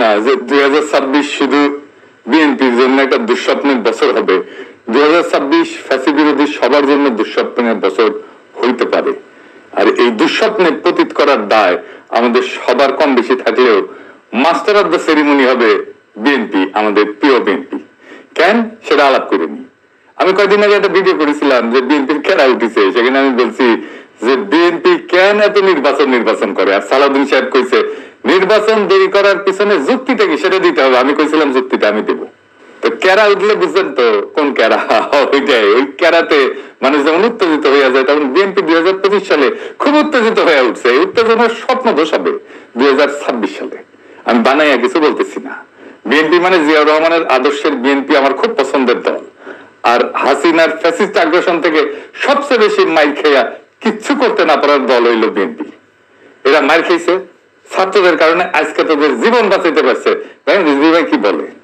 না যে দুই হাজার ছাব্বিশ শুধু বিএনপির জন্য একটা দুঃস্বপ্নের বছর হবে, দুই হাজার ছাব্বিশ ফ্যাসি বিরোধী সবার জন্য দুঃস্বপ্নের বছর হইতে পারে। আর এই দুঃস্বপ্নে পতিত করার দায় আমাদের সবার কম বেশি থাকলেও মাস্টার অফ দ্য সেরিমনি হবে বিএনপি, আমাদের প্রিয় বিএনপি। কেন? সেটা আলাপ করিনি। আমি কয়েকদিন আগে একটা ভিডিও করেছিলাম যে বিএনপির খেলা উঠেছে, সেখানে আমি বলছি যে বিএনপি কেন এত নির্বাচন নির্বাচন করে? আর সালাউদ্দিন সাহেব কইছে নির্বাচন দেরি করার পিছনে যুক্তিটা কি? সেটা দিতে হবে। আমি কইছিলাম যুক্তিটা, আমি দেবো। তো ক্যারা উঠলে বুঝলেন তো কোন ক্যারা ওইটাই। ওই ক্যারাতে মানুষ যেমন উত্তেজিত হয়ে যায় তখন বিএনপি দুই হাজার পঁচিশ সালে খুব উত্তেজিত হয়ে উঠছে। এই উত্তেজনার স্বপ্ন হবে দুই হাজার ছাব্বিশ সালে। আমি বানাইয়া কিছু বলতেছি না। বিএনপি মানে জিয়াউর রহমানের আদর্শের বিএনপি আমার খুব পছন্দের দল। আর হাসিনার ফ্যাসিস্ট আগ্রাসন থেকে সবচেয়ে বেশি মাইর খেয়া কিচ্ছু করতে না পারার দল হইল বিএনপি। এরা মার খেয়েছে। ছাত্রদের কারণে আজকে তাদের জীবন বাঁচাইতে পারছে তাই না? রিজভী ভাই কি বলে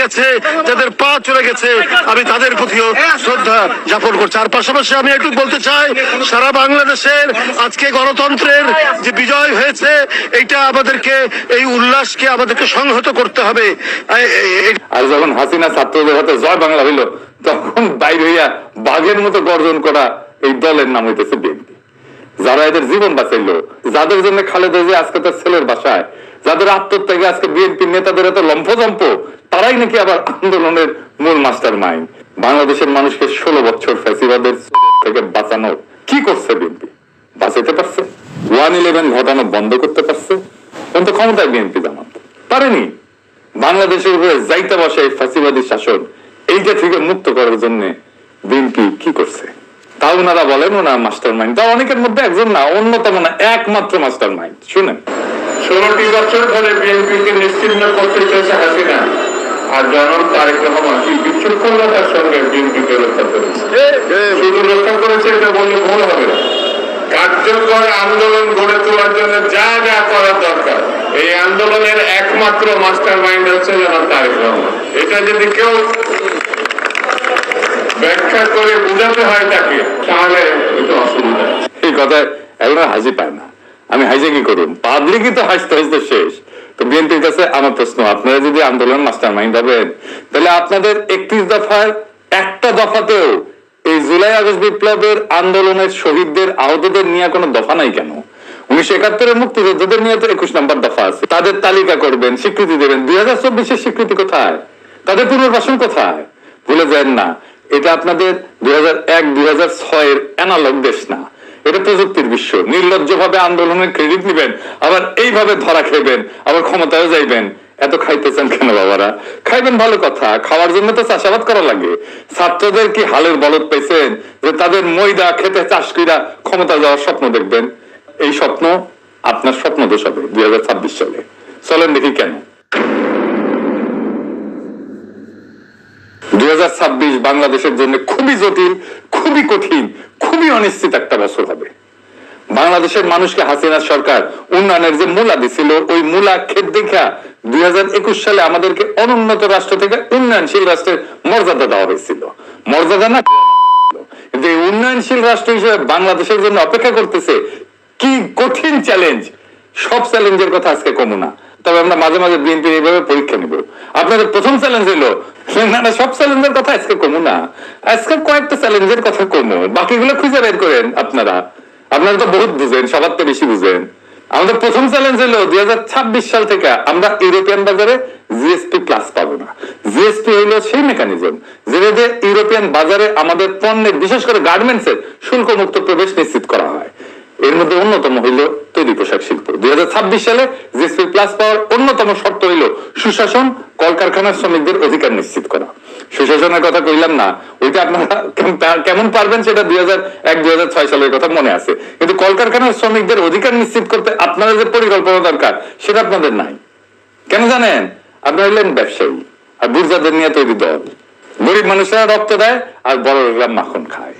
গেছে, যাদের পা চলে গেছে, আমি তাদের প্রতিও শ্রদ্ধা জ্ঞাপন করছি। আর পাশাপাশি আমি একটু বলতে চাই, সারা বাংলাদেশের আজকে গণতন্ত্রের যে বিজয় হয়েছে এটা আমাদেরকে, এই উল্লাসকে আমাদেরকে সংহত করতে হবে। আর যখন হাসিনা ছাত্রদের হাতে জয় বাংলা হইল, তখন বাইর হইয়া বাঘের মতো গর্জন করা এই দলের নাম হইতেছে বিএনপি। যারা এদের জীবন বাঁচাইলো, যাদের জন্য খালেদা যে আজকে তার ছেলের বাসায় যাদের আত্মত্যাগে আজকে বিএনপি নেতাদের এত লম্ফজম্প, তারাই নাকি আবার আন্দোলনের মূল মাস্টার মাইন্ড বাংলাদেশের মানুষকে ষোলো বছর ফ্যাসিবাদের থেকে বাঁচানো কি করছে বিএনপি? বাঁচাইতে পারছে? ওয়ান ইলেভেন ঘটানো বন্ধ করতে পারছে? কিন্তু ক্ষমতায় বিএনপি জামাত। পারেনি। বাংলাদেশের উপরে যাইতে বসে ফাঁসিবাদী শাসন, এইটা থেকে মুক্ত করার জন্য বিএনপি কি করছে? তাও ওনারা বলেন, ওনার মাস্টার মাইন্ড তা অনেকের মধ্যে একজন না, অন্যতম না, একমাত্র মাস্টার মাইন্ড শুনেন। ষোলোটি বছর ধরে বিএনপিকে নিশ্চিহ্ন করতে চেয়েছে হাসিনা। আর জনক তারেক রহমান কি বিচক্ষণতার সঙ্গে বিএনপিকে রক্ষা করেছে। শুধু রক্ষা করেছে এটা বললে ভুল হবে না। কার্যকর আন্দোলন গড়ে তোলার জন্য যা যা করার দরকার এই আন্দোলনের একমাত্র মাস্টার মাইন্ড হচ্ছে জনাব তারেক রহমান। এটা যদি কেউ ব্যাখ্যা করে বোঝাতে হয় তাকে তাহলে একটু অসুবিধা এই কথায় এখন হাসি পায় না। আমি হাসি কি করুন। পাবলিকই তো হাসতে হাসতে শেষ। তো বিএনপির কাছে আমার প্রশ্ন, আপনারা যদি আন্দোলন মাস্টার মাইন্ড হবেন, তাহলে আপনাদের একত্রিশ দফার একটা দফাতেও এই জুলাই আগস্ট বিপ্লবের আন্দোলনের শহীদদের, আহতদের নিয়ে কোনো দফা নাই কেন? উনিশশো একাত্তরের মুক্তিযোদ্ধাদের নিয়ে তো একুশ নম্বর দফা আছে। তাদের তালিকা করবেন, স্বীকৃতি দেবেন। দুই হাজার চব্বিশের স্বীকৃতি কোথায়? তাদের পুনর্বাসন কোথায়? ভুলে যান না। এটা আপনাদের দুই হাজার এক, দুই হাজার ছয়ের অ্যানালগ দেশ না। এটা প্রযুক্তির বিশ্ব। নির্লজ্জ ভাবে আন্দোলনের ক্রেডিট নিবেন, আবার এইভাবে ধরা খেবেন, আবার ক্ষমতায় যাইবেন। এত খাইতেছেন কেন বাবারা? খাইবেন ভালো কথা, খাওয়ার জন্য তো চাষাবাদ করা লাগে। ছাত্রদের কি হালের বলদ পেয়েছেন যে তাদের ময়দা খেতে চাষ ক্ষমতা যাওয়ার স্বপ্ন দেখবেন? এই স্বপ্ন আপনার স্বপ্ন দোষ হবে, দুই হাজার ছাব্বিশ সালে। চলেন দেখি কেন। দুই হাজার ছাব্বিশ বাংলাদেশের জন্য খুবই জটিল খুবই কঠিন, খুবই অনিশ্চিত একটা বছর হবে। বাংলাদেশের মানুষকে হাসিনা সরকার উন্নয়নের যে মূলা দিছিল, ওই মূলা ক্ষেত দেখা দুই সালে আমাদেরকে অনুন্নত রাষ্ট্র থেকে উন্নয়নশীল রাষ্ট্রের মর্যাদা দেওয়া হয়েছিল। মর্যাদা না কিন্তু উন্নয়নশীল রাষ্ট্র হিসেবে বাংলাদেশের জন্য অপেক্ষা করতেছে, কি কঠিন চ্যালেঞ্জ সব চ্যালেঞ্জের কথা আজকে কমু না। তবে আমরা মাঝে মাঝে বিএনপি এইভাবে পরীক্ষা নিব। আপনাদের প্রথম চ্যালেঞ্জ হলো, না না সব চ্যালেঞ্জের কথা আজকে কমু না। আজকে কয়েকটা চ্যালেঞ্জের কথা কমু বাকিগুলো খুঁজে বের করেন আপনারা। আপনারা তো বহুত বুঝেন, সবার তো বেশি বুঝেন। আমাদের প্রথম চ্যালেঞ্জ হলো দুই হাজার ছাব্বিশ সাল থেকে আমরা ইউরোপিয়ান বাজারে জিএসপি প্লাস পাবো না। জিএসপি হলো সেই মেকানিজম যেটাতে ইউরোপিয়ান বাজারে আমাদের পণ্যের, বিশেষ করে গার্মেন্টস এর শুল্ক মুক্ত প্রবেশ নিশ্চিত করা হয়। এর মধ্যে অন্যতম হইল তৈরি পোশাক শিল্প। দুই সালে জিএসপি প্লাস পাওয়ার অন্যতম শর্ত হইল সুশাসন, কলকারখানার শ্রমিকদের অধিকার নিশ্চিত করা। সুশাসনের কথা কইলাম না, ওইটা আপনারা কেমন পারবেন সেটা দুই হাজার এক, দুই হাজার ছয় সালের কথা মনে আছে। কিন্তু কলকারখানার শ্রমিকদের অধিকার নিশ্চিত করতে আপনাদের যে পরিকল্পনা দরকার, সেটা আপনাদের নাই। কেন জানেন? আপনারা হলেন ব্যবসায়ী, আর বুর্জাদের নিয়ে তৈরি দল। গরিব মানুষরা রক্ত দেয় আর বড়রা মাখন খায়।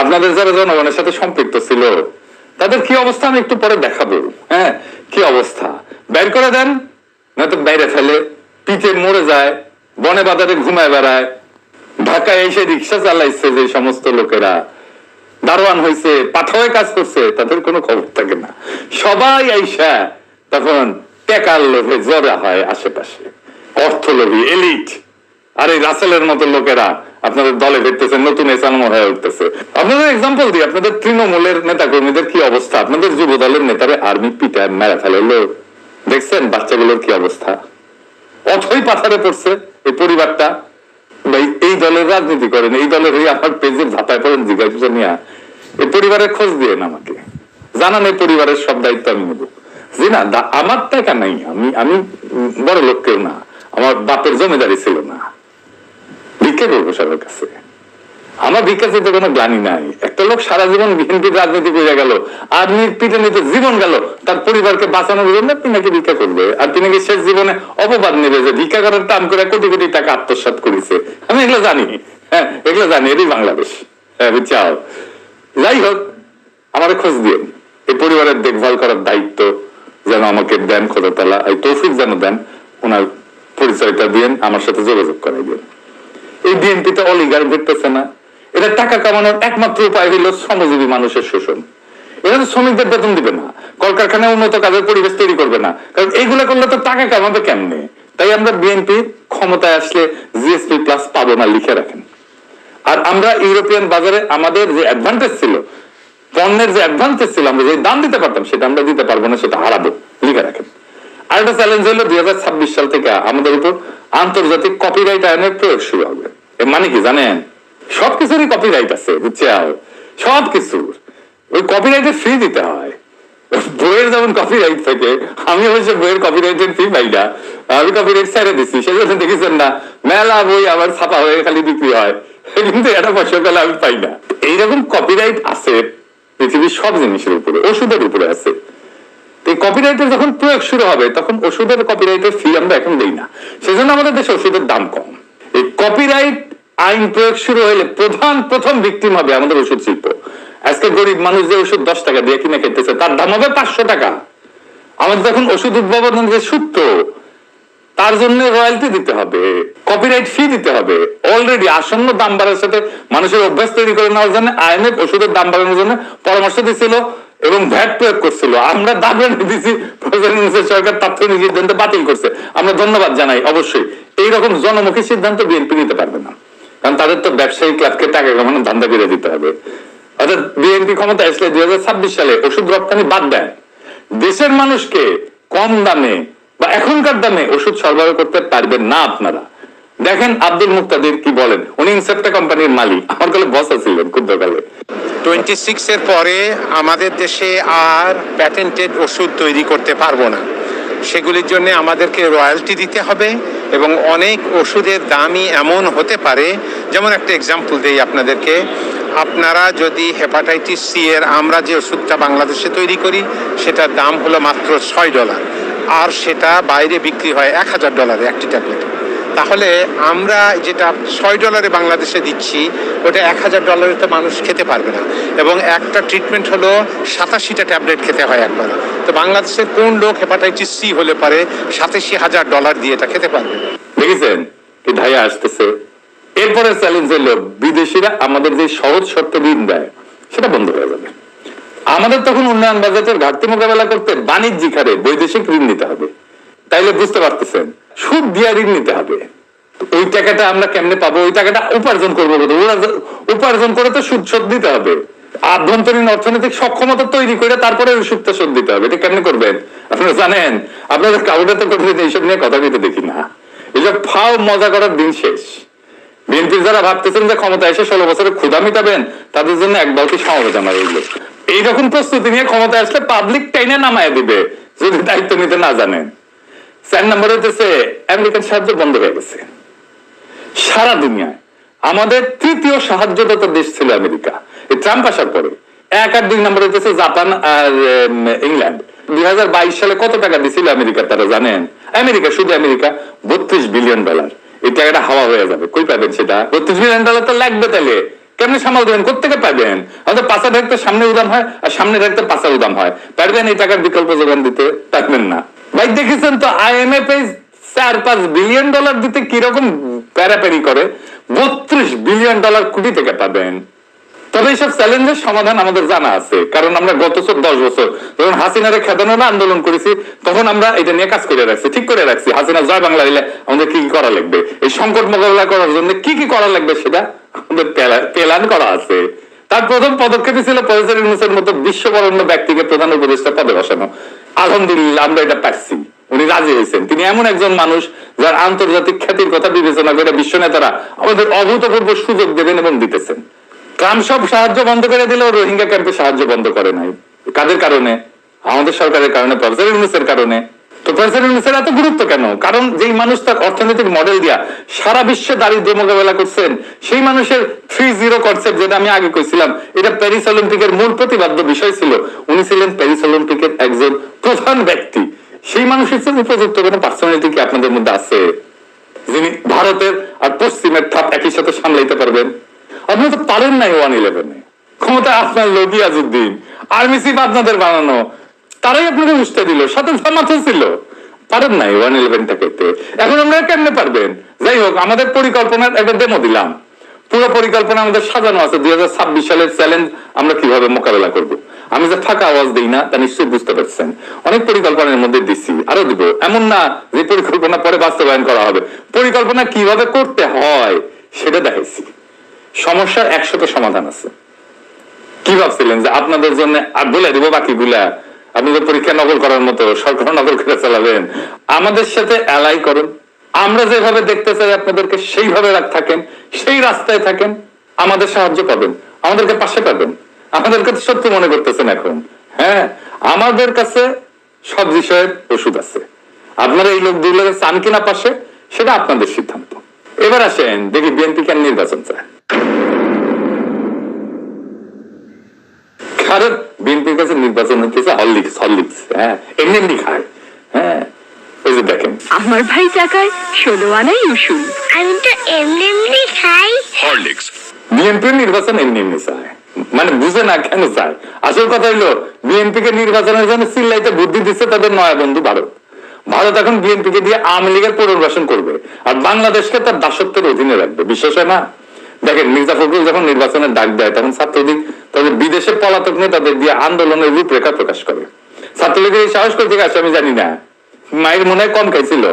আপনাদের যারা জনগণের সাথে সম্পৃক্ত ছিল তাদের কি অবস্থা? আমি একটু পরে দেখাবো। হ্যাঁ কি অবস্থা? বের করে দেন, নয়তো বাইরে ফেলে, পিঠে মরে যায়, বনে বাজারে ঘুমায় বেড়ায়, ঢাকায় এসে রিক্সা চালাইছে যে সমস্ত লোকেরা। দারোয়ান হয়েছে পাঠাওয়ে কাজ করছে, তাদের কোনো খবর থাকে না। সবাই আইসা তখন টেকার লোভে জরা হয় আশেপাশে। অর্থলোভী, এলিট। আর এই রাসেলের মতো লোকেরা আপনাদের দলে ফিরতেছে, নতুন এসানো হয়ে উঠতেছে। আপনাদের এক্সাম্পল দিই, আপনাদের তৃণমূলের নেতা কর্মীদের কি অবস্থা? আপনাদের যুব দলের নেতারে আর্মি পিটায়, মেরা ফেলল দেখছেন বাচ্চাগুলোর কি অবস্থা? অথই পাথারে পড়ছে এই পরিবারটা। ভাই, এই দলের রাজনীতি করেন, এই দলের হয়ে আমার পেজের ধাপায় পড়েন জিজ্ঞাসা নিয়ে। এই পরিবারের খোঁজ দিয়ে আমাকে। জানান এই পরিবারের সব দায়িত্ব আমি নেব। জি না আমার টাকা নাই, আমি আমি বড় লোক কেউ না। আমার বাপের জমিদারি ছিল না। ভিক্ষে করব সবার কাছে? আমার ভিক্ষা চাইতে কোনো গ্লানি নাই। একটা লোক সারা জীবন বিএনপির রাজনীতি করে গেল আর্মির পিঠে নিতে জীবন গেল, তার পরিবারকে বাঁচানোর জন্য পিনাকি ভিক্ষা করবে, আর পিনাকি শেষ জীবনে অপবাদ নেবে যে ভিক্ষা করার টাম করে কোটি কোটি টাকা আত্মসাৎ করেছে। আমি এগুলো জানি হ্যাঁ এগুলো জানি, এটাই বাংলাদেশ। হ্যাঁ বুঝছাও যাই হোক, আমার খোঁজ দিন এই পরিবারের দেখভাল করার দায়িত্ব যেন আমাকে দেন খোদা তালা এই তৌফিক যেন দেন, ওনার পরিচয়টা দিয়েন, আমার সাথে যোগাযোগ করাই দিন এই বিএনপিতে অলিগার ঘটতেছে না। এটা টাকা কামানোর একমাত্র উপায় হইল শ্রমজীবী মানুষের শোষণ। এরা তো শ্রমিকদের বেতন দিবে না। কলকারখানায় উন্নত কাজের পরিবেশ তৈরি করবে না। কারণ এইগুলো করলে তো টাকা কামাবে কেমনে? তাই আমরা বিএনপি ক্ষমতায় আসলে জিএসপি প্লাস পাবো না লিখে রাখেন। আর আমরা ইউরোপিয়ান বাজারে আমাদের যে অ্যাডভান্টেজ ছিল, পণ্যের যে অ্যাডভান্টেজ ছিল, আমরা যে দাম দিতে পারতাম, সেটা আমরা দিতে পারব না, সেটা হারাবো, লিখে রাখেন। আর একটা চ্যালেঞ্জ হলো দুই হাজার ছাব্বিশ সাল থেকে আমাদের উপর আন্তর্জাতিক কপিরাইট আইনের প্রয়োগ শুরু হবে। এর মানে কি জানেন? সবকিছুরই কপিরাইট আছে বুঝছে সব কিছুর ওই কপিরাইটের ফি দিতে হয়। বইয়ের যেমন কপিরাইট থাকে, আমি অবশ্য বইয়ের কপিরাইটের ফি পাই না। আমি কপিরাইট ছেড়ে দিচ্ছি সেই জন্য দেখেছেন না, মেলা বই আবার ছাপা হয়ে খালি বিক্রি হয়। কিন্তু এটা পয়সা পেলে আমি পাই না। এইরকম কপিরাইট আছে পৃথিবীর সব জিনিসের উপরে, ওষুধের উপরে আছে। এই কপিরাইটের যখন প্রয়োগ শুরু হবে, তখন ওষুধের কপিরাইটের ফি আমরা এখন দেই না। সেজন্য আমাদের দেশে ওষুধের দাম কম। এই কপিরাইট আইন প্রয়োগ শুরু হলে প্রধান, প্রথম ভিকটিম হবে আমাদের ওষুধ শিল্প। আজকে গরিব মানুষ যে ওষুধ দশ টাকা দিয়ে কিনে খেতেছে, তার দাম হবে পাঁচশো টাকা। আমাদের যখন ওষুধ উদ্ভাবনের যে সূত্র তার জন্য রয়্যালটি দিতে হবে কপিরাইট ফি দিতে হবে। অলরেডি আসন্ন দাম বাড়ার সাথে মানুষের অভ্যাস তৈরি করে নেওয়ার জন্য আইএমএফ ওষুধের দাম বাড়ানোর জন্য পরামর্শ দিচ্ছিল এবং ভ্যাট প্রয়োগ করছিল। আমরা দাবি দিচ্ছি প্রেসিডেন্ট সরকার তাৎক্ষণিক সিদ্ধান্ত বাতিল করছে। আমরা ধন্যবাদ জানাই, অবশ্যই। এইরকম জনমুখী সিদ্ধান্ত বিএনপি নিতে পারবে না। কারণ তাদের তো ব্যবসায়ী ক্লাবকে টাকা কামানো ধান্দা করে দিতে হবে। অর্থাৎ বিএনপি ক্ষমতা আসলে দুই হাজার ছাব্বিশ সালে ওষুধ রপ্তানি বাদ দেয়। দেশের মানুষকে কম দামে বা এখনকার দামে ওষুধ সরবরাহ করতে পারবেন না আপনারা। দেখেন আব্দুল মুক্তাদির কি বলেন। উনি ইনসেপ্টা কোম্পানির মালিক। আমার কালে বস ছিলেন ক্ষুদ্রকালে। টোয়েন্টি সিক্সের পরে আমাদের দেশে আর প্যাটেন্টেড ওষুধ তৈরি করতে পারব না। সেগুলির জন্য আমাদেরকে রয়্যালটি দিতে হবে এবং অনেক ওষুধের দামই এমন হতে পারে। যেমন একটা এক্সাম্পল দেই আপনাদেরকে। আপনারা যদি হেপাটাইটিস সি এর আমরা যে ওষুধটা বাংলাদেশে তৈরি করি, সেটার দাম হলো মাত্র ছয় ডলার। আর সেটা বাইরে বিক্রি হয় এক হাজার ডলারে একটি ট্যাবলেট তাহলে আমরা যেটা ছয় ডলারে বাংলাদেশে দিচ্ছি, ওটা এক হাজার ডলারে তো মানুষ খেতে পারবে না। এবং একটা ট্রিটমেন্ট হলো সাতাশিটা ট্যাবলেট খেতে হয় একবার। তো বাংলাদেশের কোন লোক হেপাটাইটিস সি হলে পারে, সাতাশি হাজার ডলার দিয়ে এটা খেতে পারবে। দেখেছেন? কি আসতেছে। এরপরে চ্যালেঞ্জ হলো, বিদেশিরা আমাদের যে সহজ শর্ত ঋণ দেয়, সেটা বন্ধ হয়ে যাবে। আমাদের তখন উন্নয়ন বাজেটের ঘাটতি মোকাবেলা করতে বাণিজ্যিক হারে বৈদেশিক ঋণ নিতে হবে। তাইলে বুঝতে পারতেছেন, সুদ দিয়ে ঋণ নিতে হবে। ওই টাকাটা আমরা কেমনে পাবো? ওই টাকাটা উপার্জন করব? উপার্জন করে তো সুদ শোধ দিতে হবে। আভ্যন্তরীণ অর্থনৈতিক সক্ষমতা তৈরি করে তারপরে সুদটা শোধ দিতে হবে। এটা কেমনে করবেন? আপনারা জানেন, আপনাদের কাউকে তো করতে এইসব নিয়ে কথা বলতে দেখি না। এসব ফাও মজা করার দিন শেষ। বিএনপি যারা ভাবতেছেন যে ক্ষমতা এসে ষোলো বছরে ক্ষুধা মিটাবেন, তাদের জন্য এক বালতি সমবেদনা রইল এইরকম প্রস্তুতি নিয়ে ক্ষমতা আসলে পাবলিক টাইনে নামায় দিবে, যদি দায়িত্ব নিতে না জানেন। চার নম্বর হইতেছে আমেরিকান সাহায্য বন্ধ হয়ে গেছে। সারা দুনিয়ায় আমাদের তৃতীয় সাহায্যদাতা দেশ ছিল আমেরিকা। ট্রাম্প আসার পরে। এক আর দুই নম্বর হইতেছে জাপান আর ইংল্যান্ড। দুই সালে কত টাকা দিছিল আমেরিকা তারা জানেন? আমেরিকা, শুধু আমেরিকা, বত্রিশ বিলিয়ন ডলার এই টাকাটা হাওয়া হয়ে যাবে। কই পাবেন সেটা? বত্রিশ বিলিয়ন ডলার তো লাগবে তাহলে। কেমনি সামাল দেবেন? কোথেকে পাবেন? আমাদের পাশা ঢাকতে সামনে উদাম হয়, আর সামনে ঢাকতে পাশা উদাম হয়। পারবেন এই টাকার বিকল্প যোগান দিতে? পারবেন না। ভাই, দেখেছেন তো আইএমএফ চার, পাঁচ বিলিয়ন ডলার দিতে কীরকম প্যারাপ্যারি করে? বত্রিশ বিলিয়ন ডলার কোটি থেকে পাবেন। তবে এইসব চ্যালেঞ্জের সমাধান আমাদের জানা আছে, কারণ আমরা গত চোদ্দ দশ বছর যখন হাসিনারে খেদানোর আন্দোলন করেছি, তখন আমরা এটা নিয়ে কাজ করে রাখছি, ঠিক করে রাখছি। হাসিনা জয় বাংলা দিলে আমাদের কি কি করা লাগবে? এই সংকট মোকাবেলা করার জন্য কি কি করা লাগবে সেটা আমাদের প্ল্যান করা আছে। তার প্রথম পদক্ষেপই ছিল প্রফেসর ইউনুসের মতো বিশ্ববরণ্য ব্যক্তিকে প্রধান উপদেষ্টা পদে বসানো। আলহামদুলিল্লাহ, আমরা এটা পাচ্ছি উনি রাজি হয়েছেন। তিনি এমন একজন মানুষ যার আন্তর্জাতিক খ্যাতির কথা বিবেচনা করে বিশ্ব নেতারা আমাদের অভূতপূর্ব সুযোগ দেবেন এবং দিতেছেন। ট্রাম্প সব সাহায্য বন্ধ করে দিলেও রোহিঙ্গা ক্যাম্পে সাহায্য বন্ধ করে নাই। কাদের কারণে? আমাদের সরকারের কারণে, প্রফেসর ইউনুসের কারণে। তো এত গুরুত্ব কেন? কারণ যেই মানুষ তার অর্থনৈতিক মডেল দিয়া সারা বিশ্বে দারিদ্র মোকাবেলা করছেন, সেই মানুষের থ্রি জিরো কনসেপ্ট যেটা আমি আগে কইছিলাম, এটা প্যারিস অলিম্পিকের মূল প্রতিবাদ্য বিষয় ছিল। উনি ছিলেন প্যারিস অলিম্পিকের একজন প্রধান ব্যক্তি। সেই মানুষের উপযুক্ত কোনো পার্সোনালিটি কি আপনাদের মধ্যে আছে? যিনি ভারতের আর পশ্চিমের থাপ একই সাথে সামলাইতে পারবেন। আপনি তো পারেন নাই ওয়ান ইলেভেনে। ক্ষমতা আপনার লোকি আজউদ্দিন আর্মি চিফ আপনাদের বানানো। তারাই আপনাকে বুঝতে দিল, সাথে জামাত ছিল। পারেন নাই ওয়ান ইলেভেনটা করতে এখন আমরা কেমনে পারবেন? যাই হোক, আমাদের পরিকল্পনার একটা ডেমো দিলাম। পুরো পরিকল্পনা আমাদের সাজানো আছে। দুই হাজার ছাব্বিশ সালের চ্যালেঞ্জ আমরা কীভাবে মোকাবেলা করব? আমি যে ফাঁকা আওয়াজ দিই না, তা নিশ্চয়ই বুঝতে পারছেন। অনেক পরিকল্পনার মধ্যে দিচ্ছি আরও দিব। এমন না যে পরিকল্পনা পরে বাস্তবায়ন করা হবে। পরিকল্পনা কীভাবে করতে হয়, সেটা দেখাইছি। সমস্যার একশত সমাধান আছে। কি ভাবছিলেন যে আপনাদের জন্য আর বলে দিব বাকিগুলা। আপনাদের পরীক্ষা নকল করার মতো, সরকার নকল করে চালাবেন। আমাদের সাথে অ্যালাই করুন। আমরা যেভাবে দেখতে চাই আপনাদেরকে সেইভাবে থাকেন, সেই রাস্তায় থাকেন, আমাদের সাহায্য পাবেন, আমাদেরকে পাশে পাবেন। আমাদেরকে তো সত্যি মনে করতেছেন এখন। হ্যাঁ আমাদের কাছে সব বিষয়ের ওষুধ আছে। আপনারা এই লোক দুগুলোকে চান কিনা পাশে, সেটা আপনাদের সিদ্ধান্ত। এবার আসেন, দেখি বিএনপি কেন নির্বাচন চায়। কারণ বিএনপির কাছে নির্বাচন হচ্ছে হরলিক্স হরলিক্স হ্যাঁ এমনি এমনি খায় হ্যাঁ এই যে দেখেন। আমার ভাই টাকায় ষোলো আনাই উসুল আমি তো এমনি এমনি খাই। বিএনপির নির্বাচন এমনি এমনি চায়। মানে বুঝে না কেন চায়। আসল কথা হইল বিএনপি কে নির্বাচনের জন্য চিল্লাইতে বুদ্ধি দিচ্ছে তাদের নয়া বন্ধু ভারত। ভারত এখন বিএনপি কে দিয়ে আওয়ামী লীগের পুনর্বাসন করবে। আর বাংলাদেশকে তার দাসত্বের অধীনে রাখবে। বিশ্বাস হয় না? দেখেন, মির্জা ফখরুল যখন নির্বাচনের ডাক দেয়, তখন ছাত্রলীগ তাদের বিদেশে পলাতক নিয়ে তাদের দিয়ে আন্দোলনের রূপরেখা প্রকাশ করে। ছাত্রলীগের এই সাহস করতে গেছে আমি জানি না। মায়ের মনে কম খাইছিল।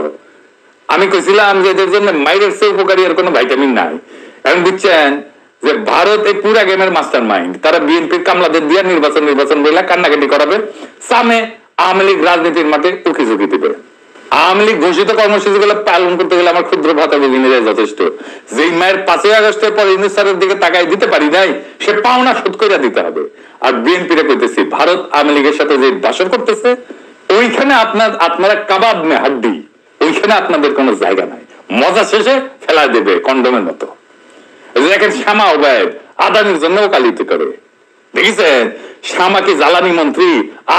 আমি কইছিলাম যে এদের জন্য মাইরের চেয়ে উপকারী আর কোনো ভাইটামিন নাই। এখন বুঝছেন যে ভারত এই পুরা গেমের মাস্টার মাইন্ড তারা বিএনপির কামলাদের দিয়ে নির্বাচন নির্বাচন বলে কান্নাকাটি করাবে। সামে আওয়ামী লীগ রাজনীতির মাঠে উকি ঝুঁকি দিবে। আওয়ামী লীগ ঘোষিত কর্মসূচি গুলো পালন করতে গেলে আমার ক্ষুদ্র ভাতা বেরিয়ে যায় যথেষ্ট। যেই মায়ের পাঁচই আগস্টের পর ইউনুস দিকে তাকাই দিতে পারি নাই, সে পাওনা শোধ করে দিতে হবে। আর বিএনপি রে কইতেছি, ভারত আওয়ামী লীগের সাথে যে বাসন করতেছে, ওইখানে আপনার, আপনারা কাবাব মে হাড্ডি, ওইখানে আপনাদের কোনো জায়গা নাই। মজা শেষে ফেলা দেবে, কন্ডমের মতো। দেখেন, শ্যামা ওবায়দ, আদানির জন্য ওকালিত করে। দেখেছেন? শ্যামাকি জ্বালানি মন্ত্রী,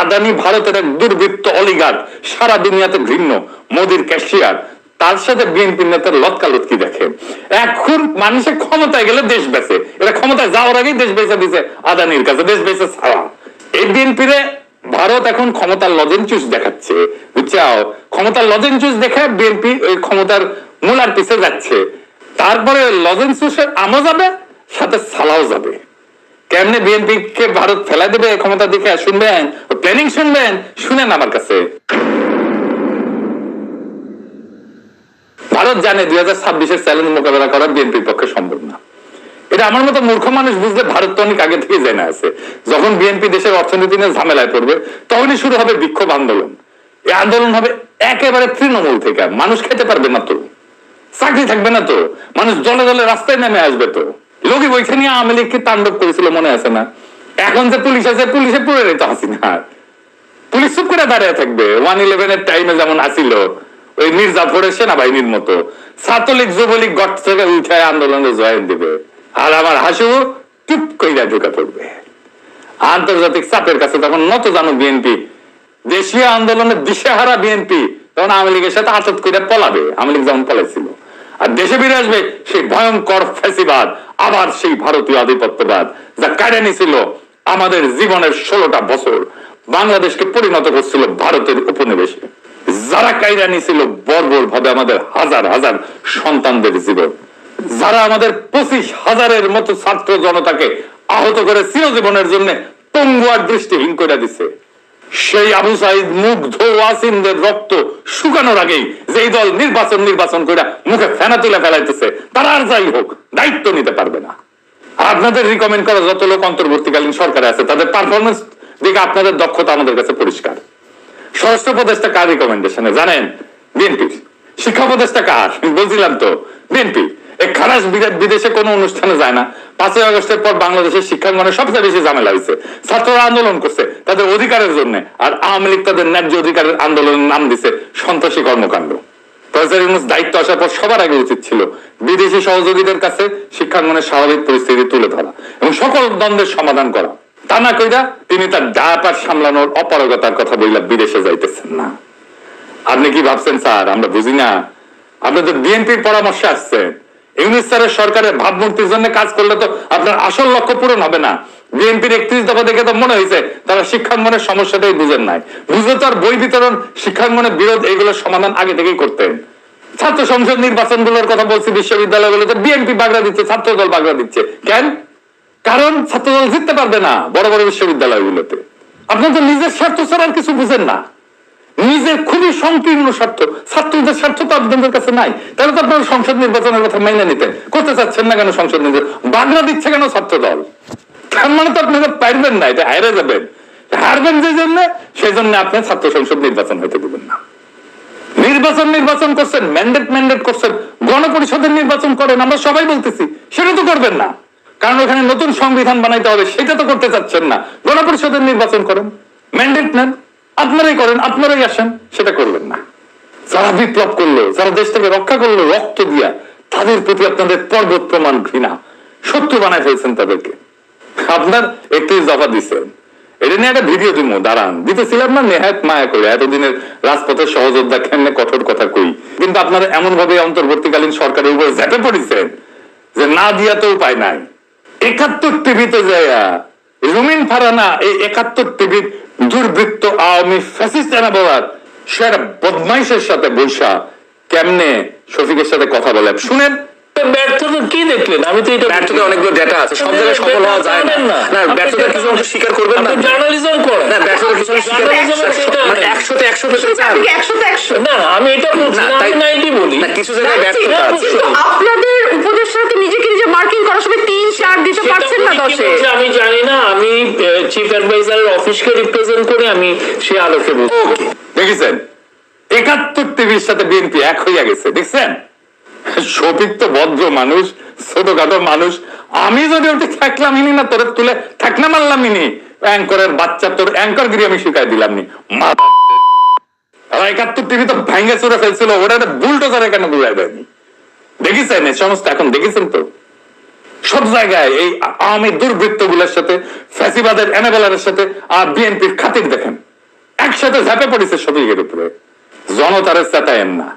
আদানি ভারতের এক দুর্বৃত্ত অলিগার সারা দুনিয়াতে ঘৃণ্য মোদির ক্যাশিয়ার। তার সাথে বিএনপি নেতার লটকালটকি দেখেন। এখন মানুষের ক্ষমতায় গেলে দেশ বেচে। এটা ক্ষমতায় যাওয়ার আগেই দেশ বেচে দিছে, আদানির কাছে দেশ বেচে ছাড়া। এই বিএনপিরে ভারত এখন ক্ষমতার লজেনচুস দেখাচ্ছে। বুঝছাও? ক্ষমতার লজেনচুস দেখে বিএনপি ওই ক্ষমতার মূলার পিছে যাচ্ছে। তারপরে লজেনচুসের আমও যাবে, সাথে সালাও যাবে। কেমনে বিএনপি কে ভারত ফেলা দেবে ক্ষমতা দেখে শুনবেন প্ল্যানিং শুনবেন, শুনেন আমার কাছে। ভারত জানে দুই হাজার ছাব্বিশের চ্যালেঞ্জ মোকাবেলা করা বিএনপির পক্ষে সম্ভব না। এটা আমার মতো মূর্খ মানুষ বুঝলে ভারত তো অনেক আগে থেকে জেনে আছে। যখন বিএনপি দেশের অর্থনীতি নিয়ে ঝামেলায় পড়বে, তখনই শুরু হবে বিক্ষোভ আন্দোলন। এই আন্দোলন হবে একেবারে তৃণমূল থেকে। মানুষ খেতে পারবে না তো। চাকরি থাকবে না তো। মানুষ দলে দলে রাস্তায় নেমে আসবে তো। লোকে ওইখানে আওয়ামী লীগকে তাণ্ডব করেছিল, মনে আছে না? এখন যে পুলিশ আছে, পুলিশে পুরে রেত হাসিনা। পুলিশ চুপ করে দাঁড়িয়ে থাকবে। ওয়ান ইলেভেনের টাইমে যেমন আসিল, ওই মির্জাফরের সেনাবাহিনীর মতো। ছাত্রলীগ, যুবলীগ গট থেকে উঠে আন্দোলনে জয়েন দিবে। আর আমার হাসু চুপ কইরা ঢুকে পড়বে। আন্তর্জাতিক চাপের কাছে তখন নত জানো বিএনপি। দেশীয় আন্দোলনের দিশেহারা বিএনপি তখন আওয়ামী লীগের সাথে আটক করে পলাবে। আওয়ামী লীগ যেমন পলাইছিল। আর দেশে ফিরে আসবে সেই ভয়ঙ্কর ফ্যাসিবাদ, আবার সেই ভারতীয় আধিপত্যবাদ, যা কাড়ে নিছিল আমাদের জীবনের ষোলোটা বছর। বাংলাদেশকে পরিণত করছিল ভারতের উপনিবেশে। যারা কায়রা নিছিল বর্বর ভাবে আমাদের হাজার হাজার সন্তানদের জীবন। যারা আমাদের পঁচিশ হাজারের মতো ছাত্র জনতাকে আহত করে চিরজীবনের জন্য পঙ্গু আর দৃষ্টিহীন করে দিছে। সেই আবু সাইদ মুগ্ধ ওয়াসিমদের রক্ত শুকানোর আগেই যেই দল নির্বাচন নির্বাচন করে মুখে ফেনা তুলে ফেলাইতেছে, তারা আর যাই হোক, দায়িত্ব নিতে পারবে না। আপনাদের রিকমেন্ড করা যত লোক অন্তর্বর্তীকালীন সরকারে আছে, তাদের পারফরমেন্স দেখে আপনাদের দক্ষতা আমাদের কাছে পরিষ্কার। স্বরাষ্ট্র উপদেষ্টা কার রিকমেন্ডেশনে জানেন, বিএনপির। শিক্ষা উপদেষ্টা কার? বলছিলাম তো বিএনপি বিদেশে কোনো অনুষ্ঠানে যায় না। পাঁচই আগস্টের পর বাংলাদেশের শিক্ষাঙ্গনে সবচেয়ে বেশি ঝামেলা হয়েছে। ছাত্ররা আন্দোলন করছে তাদের অধিকারের জন্য। আর আওয়ামী লীগ তাদের ন্যায্য অধিকারের আন্দোলনের নাম দিছে সন্ত্রাসী কর্মকাণ্ড। প্রফেসর ইউনুস দায়িত্ব আসার পর সবার আগে উচিত ছিল বিদেশি সহযোগীদের কাছে শিক্ষাঙ্গনের স্বাভাবিক পরিস্থিতি তুলে ধরা এবং সকল দ্বন্দ্বের সমাধান করা। তা না কইরা তিনি তার ডায়াপার সামলানোর অপারগতার কথা বইলা বিদেশে যাইতেছেন না। আপনি কি ভাবছেন স্যার? আমরা বুঝি না। আপনি তো বিএনপির পরামর্শে আসছেন ইউনিস সরকারের ভাবমূর্তির জন্য কাজ করলে তো আপনার আসল লক্ষ্য পূরণ হবে না। বিএনপির একত্রিশ দফা দেখে তো মনে হয়েছে তারা শিক্ষাঙ্গনের সমস্যাটাই বুঝেন নাই। বুঝলে তো আর বই বিতরণ, শিক্ষাঙ্গনের বিরোধ এগুলোর সমাধান আগে থেকেই করতেন। ছাত্র সংসদ নির্বাচনগুলোর কথা বলছি, বিশ্ববিদ্যালয়গুলোতে বিএনপি বাগড়া দিচ্ছে ছাত্র দল বাগড়া দিচ্ছে। কেন? কারণ ছাত্র দল জিততে পারবে না বড় বড় বিশ্ববিদ্যালয়গুলোতে। আপনার তো নিজের স্বার্থ ছাড়া কিছু বুঝেন না। নিজের খুবই সংকীর্ণ স্বার্থ। ছাত্রদের স্বার্থ তো আপনাদের কাছে নাই। তাহলে তো আপনারা সংসদ নির্বাচনের কথা মেনে নিতেন। করতে চাচ্ছেন না কেন সংসদ নির্বাচন? বাগড়া দিচ্ছে কেন ছাত্র দল? তার মানে তো আপনারা পারবেন না, এটা হারে যাবেন। হারবেন যে জন্য, সেই জন্য আপনি ছাত্র সংসদ নির্বাচন হতে দেবেন না। নির্বাচন নির্বাচন করছেন ম্যান্ডেট ম্যান্ডেট করছেন, গণপরিষদের নির্বাচন করেন, আমরা সবাই বলতেছি, সেটা তো করবেন না। কারণ ওখানে নতুন সংবিধান বানাইতে হবে, সেটা তো করতে চাচ্ছেন না। গণপরিষদের নির্বাচন করেন ম্যান্ডেট নেন। আপনারাই করেন, আপনারাই আসেন, সেটা করবেন না। যারা বিপ্লব করল, যারা দেশটাকে রক্ষা করল, রক্ত দিয়া, তাদের প্রতি আপনাদের পর্বত প্রমাণ ঘৃণা। শত্রু বানায় ফেলছেন তাদেরকে। আপনার একত্রিশ দফা দিচ্ছেন। এটা নিয়ে একটা ভিডিও দিব, দাঁড়ান। দিতেছিলাম না, নেহাত মায়া করে এতদিনের রাজপথের সহযোদ্ধা কেমনে কঠোর কথা কই? কিন্তু আপনারা এমন ভাবে অন্তর্বর্তীকালীন সরকারের উপর ঝেপে পড়েছেন যে না দিয়া তো উপায় নাই। একাত্তর টিভিতে যাইয়া রুমিন ফারানা এই একাত্তর টিভির দুর্বৃত্ত আওয়ামী ফ্যাসিস্ট এনাবাদ সে একটা বদমাইশের সাথে বৈশা কেমনে শফিকের সাথে কথা বলে? শুনেন। ব্যর্থতা কি দেখলেন? আমি তো এটা ব্যর্থতা অনেকগুলো ডেটা আছে। সব জায়গায় সফল হওয়া যায় না। না ব্যর্থতার কিছু অংশ স্বীকার করবেন না। জার্নালিজম করেন। না কিছু অংশ মানে পেতে চান। না আমি এটা না, না, আমি তাই- নাইনটি বলি। না কিছু জায়গায় ব্যর্থতা আছে। কিন্তু আপনাদের উপদেষ্টাকে নিজেকে নিজে মার্কিং করার সময় দিতে পারছেন না দশে। আমি জানি না আমি চিফ অ্যাডভাইজারের অফিসকে রিপ্রেজেন্ট করে আমি সে আলোকে বলছি। দেখেছেন? একাত্তর টিভির সাথে বিএনপি এক হইয়া গেছে দেখছেন? শফিক তো ভদ্র মানুষ ছোটখাটো মানুষ। আমি যদি ওটি থাকলাম ইনি না তোরে তুলে থাকনা মারলাম ইনি অ্যাঙ্করের বাচ্চা তোর অ্যাঙ্কর গিরি আমি শিখাই দিলাম নি একাত্তর টিভি তো ভেঙে চুরে ফেলছিল ওটা একটা বুলটোজারে কেন ঘুরাই দেয়নি? দেখেছেন এই সমস্ত এখন দেখেছেন তো? সব জায়গায় এই আওয়ামী দুর্বৃত্তগুলোর সাথে, ফ্যাসিবাদের এনাবেলারের সাথে আর বিএনপির খাতির দেখেন। একসাথে ঝাঁপে পড়েছে শফিকের উপরে। জনতারে চেতায়েন না।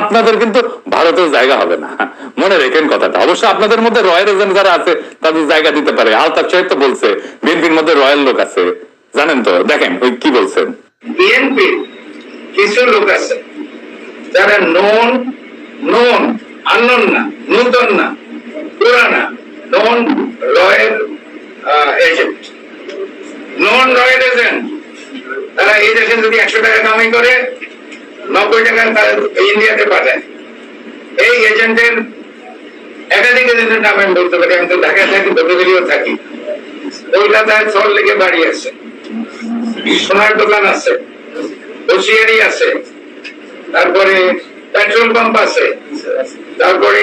আপনাদের কিন্তু ভারতের জায়গা হবে না। মনে রেখেন কথাটা। অবশ্য আপনাদের মধ্যে রয়্যাল এজেন্ট যারা আছে, তাদের জায়গা দিতে পারে। আলতাফ সাহেব তো বলছে, বিএনপির মধ্যে রয়্যাল লোক আছে। জানেন তো, দেখেন ওই কি বলছেন। বিএনপি কিছু লোক আছে, যারা নন নন আনন না, নূতন না। পুরানা non royal agent non royal agent তারা এই দেশে যদি একশো টাকা কামাই করে, নব্বই টাকা তারা ইন্ডিয়াতে পাঠায়। এই এজেন্টের একাধিক এজেন্টের নাম আমি বলতে পারি। আমি তো ঢাকায় থাকি বদলিও থাকি। কলকাতায় সল লেগে বাড়ি আছে। সোনার দোকান আছে। হোসিয়ারি আছে। তারপরে পেট্রোল পাম্প আছে। তারপরে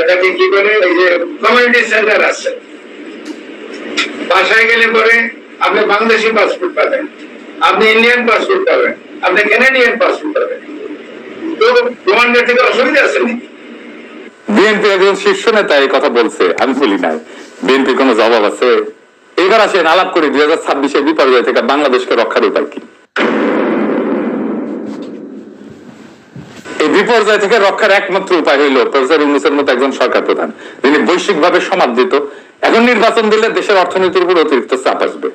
এটাকে কি এই যে কমিউনিটি সেন্টার আছে। বাসায় গেলে পরে আপনি বাংলাদেশি পাসপোর্ট পাবেন, আপনি ইন্ডিয়ান পাসপোর্ট পাবেন, আপনি কানাডিয়ান পাসপোর্ট পাবেন। তো থেকে অসুবিধা আছে নাকি? বিএনপি একজন শীর্ষ নেতা এই কথা বলছে, আমি বলি নাই। বিএনপির কোনো জবাব আছে? এবার আসেন আলাপ করি, দুই হাজার ছাব্বিশের বিপর্যয় থেকে বাংলাদেশকে রক্ষার উপায় কি? বিপর্যয় থেকে রক্ষার একমাত্র উপায় হইল প্রফেসর ইউনুসের মতো একজন সরকার প্রধান। যিনি বৈশ্বিকভাবে সমাদৃত এখন নির্বাচন দিলে দেশের অর্থনীতির উপর অতিরিক্ত চাপ আসবে।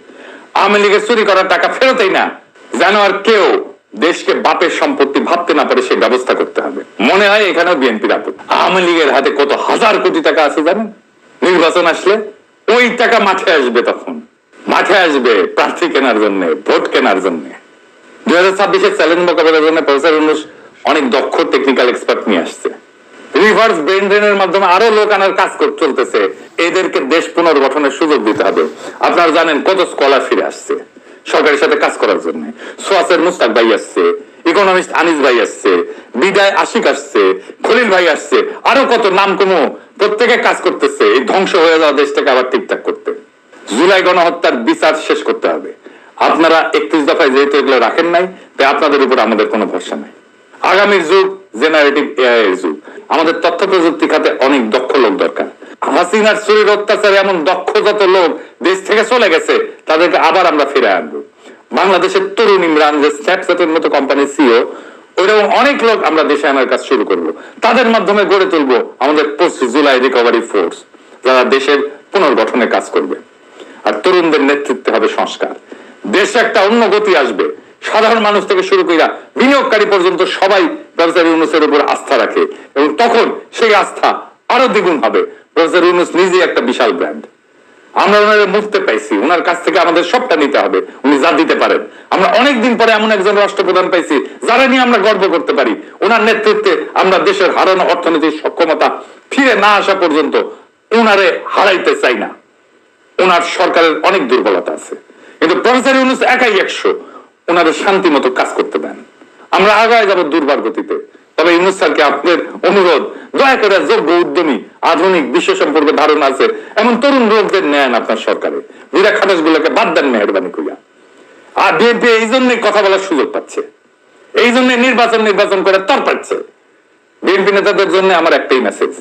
আওয়ামী লীগের চুরি করার টাকা ফেরতই না। যেন আর কেউ দেশকে বাপের সম্পত্তি ভাবতে না পারে সেই ব্যবস্থা করতে হবে। মনে হয় এখানেও বিএনপির আপদ আওয়ামী লীগের হাতে কত হাজার কোটি টাকা আছে জানেন? নির্বাচন আসলে ওই টাকা মাঠে আসবে তখন। মাঠে আসবে প্রার্থী কেনার জন্য, ভোট কেনার জন্য। দুই হাজার ছাব্বিশের চ্যালেঞ্জ মোকাবেলার জন্য প্রফেসর ইউনুস অনেক দক্ষ টেকনিক্যাল এক্সপার্ট নিয়ে আসছে। রিভার্স ব্রেন ড্রেনের মাধ্যমে আরও লোক আনার কাজ চলতেছে। এদেরকে দেশ পুনর্গঠনের সুযোগ দিতে হবে। আপনারা জানেন কত স্কলার ফিরে আসছে সরকারের সাথে কাজ করার জন্য। সোয়াসের মুস্তাক ভাই আসছে ইকোনমিস্ট আনিস ভাই আসছে, বিদায় আশিক আসছে, খলিল ভাই আসছে, আরও কত নাম কমো প্রত্যেকে কাজ করতেছে। এই ধ্বংস হয়ে যাওয়া দেশটাকে আবার ঠিকঠাক করতে। জুলাই গণহত্যার বিচার শেষ করতে হবে। আপনারা একত্রিশ দফায় যেহেতু এগুলো রাখেন নাই, তাই আপনাদের উপর আমাদের কোনো ভরসা নাই। আগামীর যুগ জেনারেটিভ এআই এর যুগ। আমাদের তথ্য প্রযুক্তি খাতে অনেক দক্ষ লোক দরকার। হাসিনার চুরির অত্যাচারে এমন দক্ষ যত লোক দেশ থেকে চলে গেছে, তাদেরকে আবার আমরা ফিরে আনব। বাংলাদেশের তরুণ ইমরান যে স্ন্যাপচ্যাটের মতো কোম্পানির সিও ওইরকম অনেক লোক আমরা দেশে আনার কাজ শুরু করব। তাদের মাধ্যমে গড়ে তুলবো আমাদের পোস্ট জুলাই রিকভারি ফোর্স, যারা দেশের পুনর্গঠনে কাজ করবে। আর তরুণদের নেতৃত্বে হবে সংস্কার। দেশে একটা অন্য গতি আসবে। সাধারণ মানুষ থেকে শুরু কইরা বিনিয়োগকারী পর্যন্ত সবাই প্রফেসর ইউনুসের উপর আস্থা রাখে এবং তখন সেই আস্থা আরও দ্বিগুণ হবে। প্রফেসর ইউনুস নিজেই একটা বিশাল ব্র্যান্ড আমরা ওনার মুক্তে পাইছি। ওনার কাছ থেকে আমাদের সবটা নিতে হবে। উনি যা দিতে পারেন। আমরা অনেক দিন পরে এমন একজন রাষ্ট্রপ্রধান পাইছি, যারা নিয়ে আমরা গর্ব করতে পারি। ওনার নেতৃত্বে আমরা দেশের হারানো অর্থনীতির সক্ষমতা ফিরে না আসা পর্যন্ত ওনারে হারাইতে চাই না। ওনার সরকারের অনেক দুর্বলতা আছে। কিন্তু প্রফেসর ইউনুস একাই একশো। ওনাদের শান্তি মতো কাজ করতে দেন। আমরা আগায় যাব দুর্বার গতিতে। তবে ইউনুস স্যারকে আপনার অনুরোধ, দয়া করে যোগ্য উদ্যমী, আধুনিক, বিশ্ব সম্পর্কে ধারণা আছে, এমন তরুণ লোকদের নেন আপনার সরকারে। বিরা খাটাস গুলোকে বাদ দেন মেহরবানি করিয়া। আর বিএনপি এই জন্যই কথা বলার সুযোগ পাচ্ছে। এই জন্য নির্বাচন নির্বাচন করে তর পাচ্ছে। বিএনপি নেতাদের জন্য আমার একটাই মেসেজ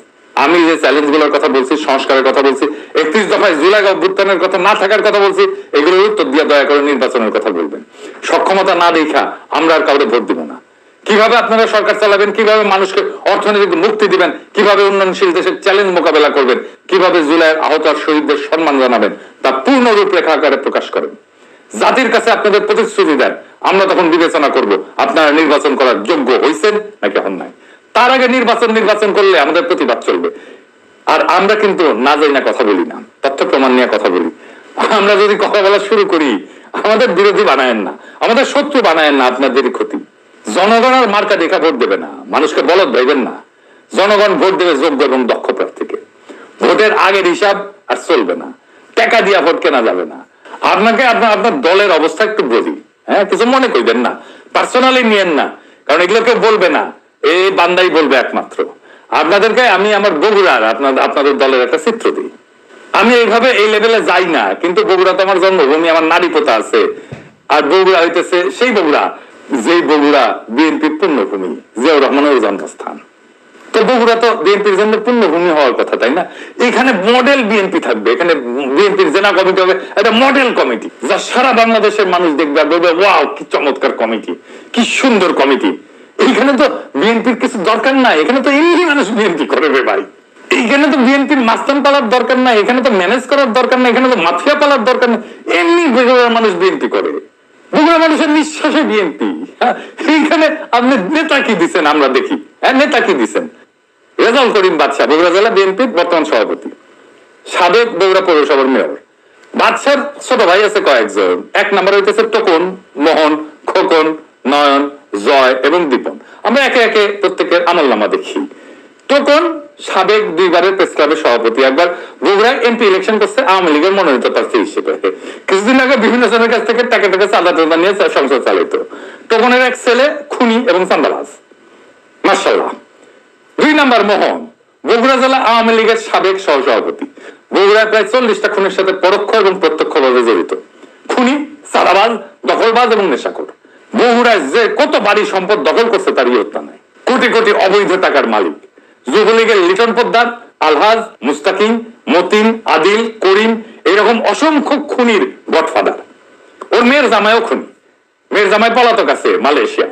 আমি যে চ্যালেঞ্জগুলোর কথা বলছি, সংস্কারের কথা বলছি, একত্রিশ দফায় জুলাই অভ্যুত্থানের কথা না থাকার কথা বলছি, এগুলোর উত্তর দিয়ে দয়া করে নির্বাচনের কথা বলবেন। সক্ষমতা না দেখা আমরা আর কাউকে ভোট দিব না। কীভাবে আপনারা সরকার চালাবেন, কীভাবে মানুষকে অর্থনৈতিক মুক্তি দিবেন, কীভাবে উন্নয়নশীল দেশের চ্যালেঞ্জ মোকাবেলা করবেন, কীভাবে জুলাইয়ের আহত আর শহীদদের সম্মান জানাবেন, তা পূর্ণ রূপরেখা আকারে প্রকাশ করেন। জাতির কাছে আপনাদের প্রতিশ্রুতি দেন, আমরা তখন বিবেচনা করব, আপনারা নির্বাচন করার যোগ্য হয়েছেন নাকি হন নাই। তার আগে নির্বাচন নির্বাচন করলে আমাদের প্রতিবাদ চলবে। আর আমরা কিন্তু না যাই না কথা বলি না, তথ্য প্রমাণ নিয়ে কথা বলি। আমরা যদি কথা বলা শুরু করি, আমাদের বিরোধী বানায়েন না, আমাদের শত্রু বানায়েন না আপনাদেরই ক্ষতি। জনগণ আর মার্কা দেখা ভোট দেবে না, মানুষকে বলদ ভাইবেন না। জনগণ ভোট দেবে যোগ্য এবং দক্ষ প্রার্থীকে। ভোটের আগের হিসাব আর চলবে না, টাকা দিয়া ভোট কেনা যাবে না। আপনাকে আপনার আপনার দলের অবস্থা একটু বলি হ্যাঁ কিছু মনে করবেন না, পার্সোনালি নিয়েন না, কারণ এগুলো কেউ বলবে না। এই বান্দাই বলবে একমাত্র। আপনাদেরকে আমি আমার বগুড়ার আপনাদের আপনাদের দলের একটা চিত্র দিই। আমি এইভাবে এই লেভেলে যাই না, কিন্তু বগুড়া তো আমার জন্মভূমি, আমার নারী পোতা আছে। আর বগুড়া হইতেছে সেই বগুড়া, যেই বগুড়া বিএনপির পূর্ণভূমি, জিয়াউর রহমানের জন্মস্থান। তো বগুড়া তো বিএনপির জন্য পূর্ণভূমি হওয়ার কথা, তাই না? এখানে মডেল বিএনপি থাকবে, এখানে বিএনপির জেলা কমিটি হবে, একটা মডেল কমিটি, যা সারা বাংলাদেশের মানুষ দেখবে আর বলবে, ওয়াও, কি চমৎকার কমিটি, কি সুন্দর কমিটি। এইখানে তো বিএনপির কিছু দরকার নাই, এখানে তো এমনি মানুষ বিএনপি করবে ভাই। এইখানে তো বিএনপির মাস্তান পালার দরকার নাই, এখানে তো ম্যানেজ করার দরকার নাই, এখানে তো মাফিয়া পালার দরকার নেই, এমনি বগুড়ার মানুষ বিএনপি করে। বগুড়া মানুষের নিঃশ্বাসে বিএনপি। এইখানে আপনি নেতা কি দিচ্ছেন আমরা দেখি। হ্যাঁ নেতা কি দিচ্ছেন রেজাউল করিম বাদশাহ বগুড়া জেলা বিএনপির বর্তমান সভাপতি। সাবেক বগুড়া পৌরসভার মেয়র। বাদশার ছোট ভাই আছে কয়েকজন। এক নম্বর হইতেছে টোকন, মোহন, খোকন নয়ন, জয় এবং দীপন আমরা একে একে প্রত্যেকের আমল নামা দেখি। টোকন সাবেক দুইবারের প্রেস ক্লাবের সভাপতি একবার বগুড়ায় এমপি ইলেকশন করছে, আওয়ামী লীগের মনোনীত প্রার্থী হিসেবে। কিছুদিন আগে বিভিন্ন জনের কাছ থেকে টাকা টাকা চাঁদা টাদা নিয়ে সংসদ চালিত। টোকনের এক ছেলে খুনি এবং চান্দাবাজ মার্শাল্লাহ দুই নাম্বার মোহন, বগুড়া জেলা আওয়ামী লীগের সাবেক সহসভাপতি। বগুড়ায় প্রায় চল্লিশটা খুনের সাথে পরোক্ষ এবং প্রত্যক্ষভাবে জড়িত। খুনি সারাবাজ দখলবাজ এবং নেশাখোর। বগুড়ায় যে কত বাড়ি সম্পদ দখল করছে তার ইয়ত্তা নাই। কোটি কোটি অবৈধ টাকার মালিক। যুবলীগের লিটন পোদ্দার, আলহাজ, মুস্তাকিম, মতিন, আদিল, করিম, এরকম অসংখ্য খুনির গডফাদার। ওর মেয়ের জামাইও খুনি। মেয়ের জামাই পলাতক আছে মালয়েশিয়া।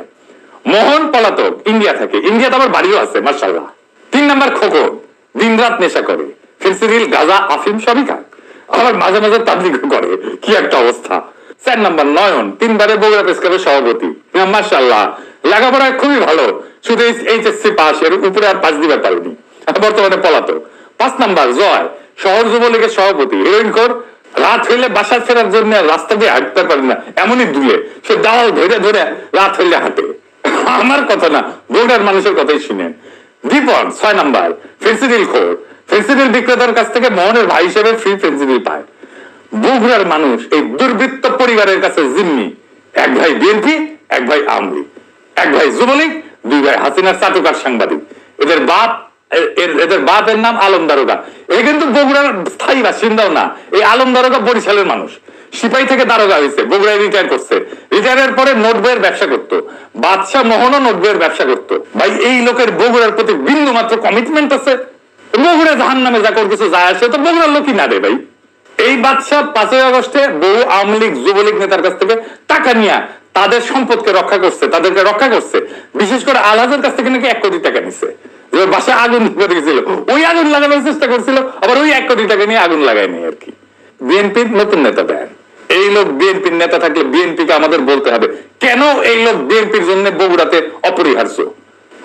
মোহন পলাতক ইন্ডিয়া থাকে। ইন্ডিয়াতে আমার বাড়িও আছে মার্শাল্লাহ তিন নাম্বার খোকন দিন রাত নেশা করে। ফেন্সিডিল গাজা, আফিম সবই খাক আবার মাঝে মাঝে তাবলিগ করে। কি একটা অবস্থা। চার নাম্বার নয়ন তিনবারে বগুড়া প্রেস ক্লাবের সভাপতি। মার্শাল্লাহ লেখাপড়ায় খুবই ভালো। শুধু এইচএসসি পাস, এর উপরে আর পাস দিতে পারেনি বর্তমানে পলাতক। পাঁচ নাম্বার, জয়। শহর যুবলীগের সভাপতি, হিরোইন কর। রাত হইলে বাসা ফেরার জন্য রাস্তা দিয়ে হাঁটতে পারে না, এমনই দুলে সে দাও ধরে ধরে রাত হইলে হাঁটে। আমার কথা না, বগুড়ার মানুষের কথাই শুনেন। দীপন ছয় নাম্বার, ফেন্সিডিল খোর ফেন্সিডিল বিক্রেতার কাছ থেকে মোহনের ভাই হিসেবে ফ্রি ফেন্সিডিল পায়। বগুড়ার মানুষ, এই দুর্বৃত্ত পরিবারের কাছে জিম্মি। এক ভাই বিএনপি, এক ভাই আমলি এক ভাই যুবলীগ, দুই ভাই হাসিনার চাটুকার সাংবাদিক। এদের বাপ এদের বাপের নাম আলম দারোগা। এ কিন্তু বগুড়ার স্থায়ী বাসিন্দাও না, এই আলম দারোগা বরিশালের মানুষ। সিপাহী থেকে দারোগা হয়েছে, বগুড়ায় রিটায়ার করছে। রিটায়ারের পরে নোট বইয়ের ব্যবসা করতো। বাদশাহ মোহনও নোট বইয়ের ব্যবসা করতো। ভাই, এই লোকের বগুড়ার প্রতি বিন্দু মাত্র কমিটমেন্ট আছে। বগুড়া জাহান নামে যা করে কিছু যায় আসে, তো বগুড়ার লোকই না রে ভাই। এই বাদশাহ পাঁচই আগস্টে বহু আওয়ামী লীগ, যুবলীগ নেতার কাছ থেকে টাকা নিয়ে তাদের সম্পদকে রক্ষা করছে, তাদেরকে রক্ষা করছে। বিশেষ করে আলহাজের কাছ থেকে নাকি এক কোটি টাকা নিছে। আগুন গেছিল ওই আগুন লাগানোর চেষ্টা করছিল, আবার ওই এক কোটি টাকা নিয়ে আগুন লাগায়নি আর কি। বিএনপির নতুন নেতা দেন এই লোক বিএনপির নেতা থাকলে বিএনপি কে আমাদের বলতে হবে, কেন এই লোক বিএনপির জন্য বগুড়াতে অপরিহার্য?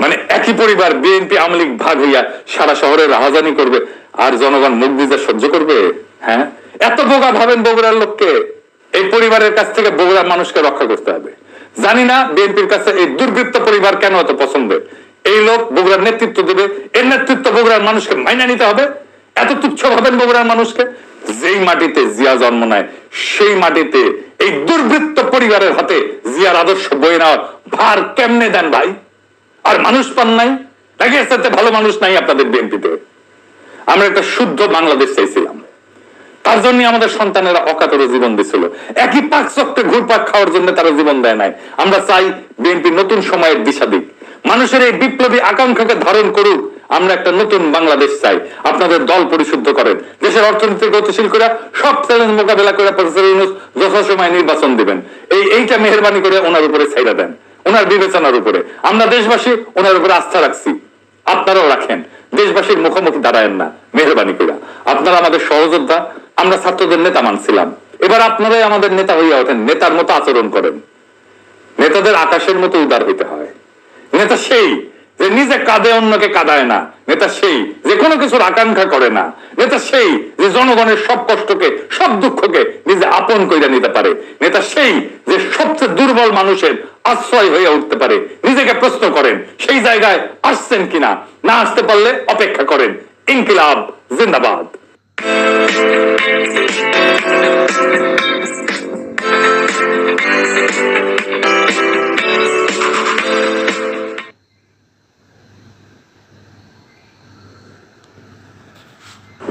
মানে একই পরিবার বিএনপি আওয়ামী লীগ ভাগ হইয়া সারা শহরে রাহাজানি করবে, আর জনগণ মুখ সহ্য করবে? হ্যাঁ? এত বোকা ভাবেন বগুড়ার লোককে। এই পরিবারের কাছ থেকে বগুড়ার মানুষকে রক্ষা করতে হবে। জানি না বিএনপির কাছে এই দুর্বৃত্ত পরিবার কেন এত পছন্দের। এই লোক বগুড়ার নেতৃত্ব দেবে। এর নেতৃত্ব বগুড়ার মানুষকে মাইনা নিতে হবে। এত তুচ্ছ ভাবেন বগুড়ার মানুষকে। যেই মাটিতে জিয়া জন্ম নেয়, সেই মাটিতে এই দুর্বৃত্ত পরিবারের হাতে জিয়ার আদর্শ বয়ে নেওয়ার ভার কেমনে দেন ভাই? আর মানুষ পান নাই? সাথে ভালো মানুষ নাই আপনাদের বিএনপিতে। আমরা একটা শুদ্ধ বাংলাদেশ চাইছিলাম। তার জন্য আমাদের সন্তানেরা অকাতরে জীবন দিছিল। একই পাক চক্রে ঘুরপাক খাওয়ার জন্য তারা জীবন দেয় নাই। আমরা চাই বিএনপি নতুন সময়ের দিশা দিক। মানুষের এই বিপ্লবী আকাঙ্ক্ষাকে ধারণ করুক, আমরা একটা নতুন বাংলাদেশ চাই। আপনাদের দল পরিশুদ্ধ করেন। দেশের অর্থনীতি গতিশীল করে সব চ্যালেঞ্জ মোকাবেলা করে প্রফেসর ইউনুস যথাসময় নির্বাচন দিবেন। এই এইটা মেহরবানি করে ওনার উপরে ছাইরা দেন। ওনার বিবেচনার উপরে। আমরা দেশবাসী ওনার উপরে আস্থা রাখছি। আপনারাও রাখেন। দেশবাসীর মুখোমুখি দাঁড়ায়েন না, মেহরবানি করে আপনারা আমাদের সহযোদ্ধা আমরা ছাত্রদের নেতা মানছিলাম। এবার আপনারাই আমাদের নেতা হইয়া ওঠেন, নেতার মতো আচরণ করেন। নেতাদের আকাশের মতো উদার হইতে হয়। নেতা সেই যে নিজে কাঁদে, অন্যকে কাঁদায় না। নেতা সেই যে কোনো কিছুর আকাঙ্ক্ষা করে না। নেতা সেই যে জনগণের সব কষ্টকে, সব দুঃখকে নিজে আপন কইরা নিতে পারে। নেতা সেই যে সবচেয়ে দুর্বল মানুষের আশ্রয় হয়ে উঠতে পারে। নিজেকে প্রশ্ন করেন, সেই জায়গায় আসছেন কিনা? না আসতে পারলে অপেক্ষা করেন। ইনকিলাব, জিন্দাবাদ।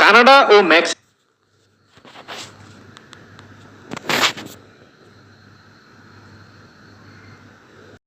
কানাডা ও মেক্সিকো